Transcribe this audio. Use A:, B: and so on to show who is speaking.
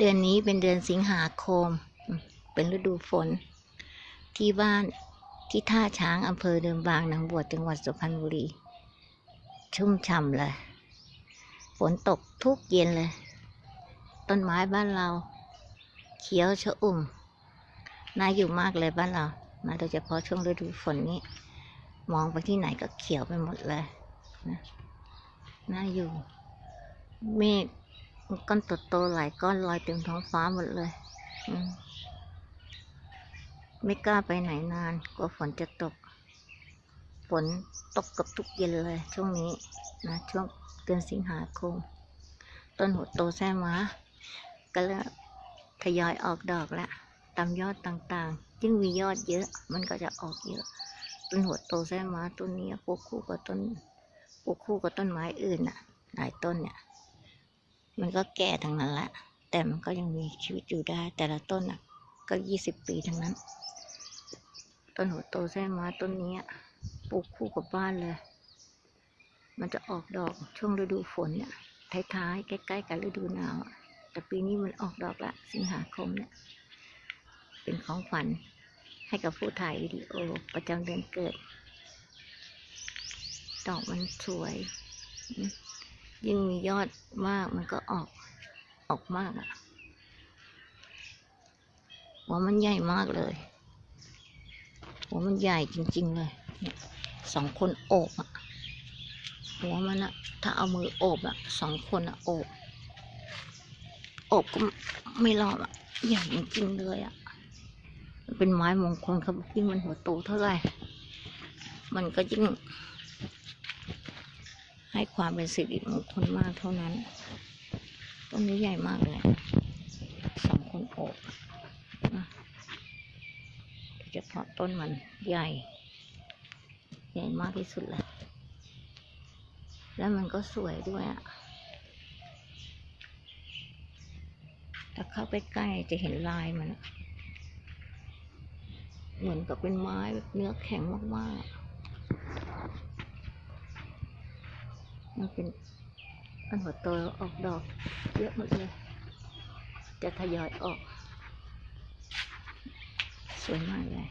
A: เดือนนี้เป็นเดือนสิงหาคม เป็นฤดูฝน ที่บ้านที่ท่าช้างอำเภอเดิมบางนางบวชจังหวัดสุพรรณบุรี ชุ่มฉ่ำเลย ฝนตกทุกเย็นเลย ต้นไม้บ้านเรา เขียวชะอุ่ม น่าอยู่มากเลยบ้านเรานะโดยเฉพาะช่วงฤดูฝนนี้ มองไปที่ไหนก็เขียวไปหมดเลยนะน่าอยู่ เมฆ ก้อนโตๆหลายก้อนลอยเต็มท้องฟ้าหมดเลยมไม่กล้าไปไหนนาน กลัวฝนจะตก ฝนตกกับทุกเย็นเลย ช่วงนี้นะช่วงเดือนสิงหาคม ต้นหัวโตแซ่ม้าก็เริ่มทยอยออกดอกแล้วตามยอดต่างๆยิ่งมียอดเยอะ มันก็จะออกเยอะ ต้นหัวโตแซ่ม้าต้นนี้ปลูกคู่กับต้นปลูกคู่กับต้นไม้อื่นน่ะ หลายต้นเนี่ย มันก็แก่ทั้งนั้นละ แต่มันก็ยังมีชีวิตอยู่ได้ แต่ละต้นอะ ก็ยี่สิบปีทั้งนั้น ต้นหัวโตแซ่ม้าต้นนี้ปลูกคู่กับบ้านเลย มันจะออกดอกช่วงฤดูฝนเนี่ยท้ายๆใกล้ๆกับฤดูหนาวแต่ปีนี้มันออกดอกละ สิงหาคมเนี่ย เป็นของขวัญให้กับผู้ถ่ายวิดีโอประจำเดือนเกิด ดอกมันสวย ยิ่งมียอดมากมันก็ออกออกมากอะหัวมันใหญ่มากเลยหัวมันใหญ่จริง ๆ เลยเนี่ยสองคนโอบอะหัวมันอะถ้าเอามือโอบอะสองคนอะโอบโอบก็ไม่รอดอะใหญ่จริงๆเลยอะเป็นไม้มงคลครับยิ่งมันหัวโตเท่าไหร่มันก็ยิ่ง ให้ความเป็นสิริมงคลมากเท่านั้น ต้นนี้ใหญ่มากเลยสองคนโอบนะโดยเฉพาะต้นมันใหญ่ ใหญ่มากที่สุดเลย แล้วมันก็สวยด้วยอะถ้าเข้าไปใกล้จะเห็นลายมัน เหมือนกับเป็นไม้เนื้อแข็งมากๆ มันเป็นอันหัวโตออกดอก เยอะหมดเลย จะทยอยออก สวยมากเลย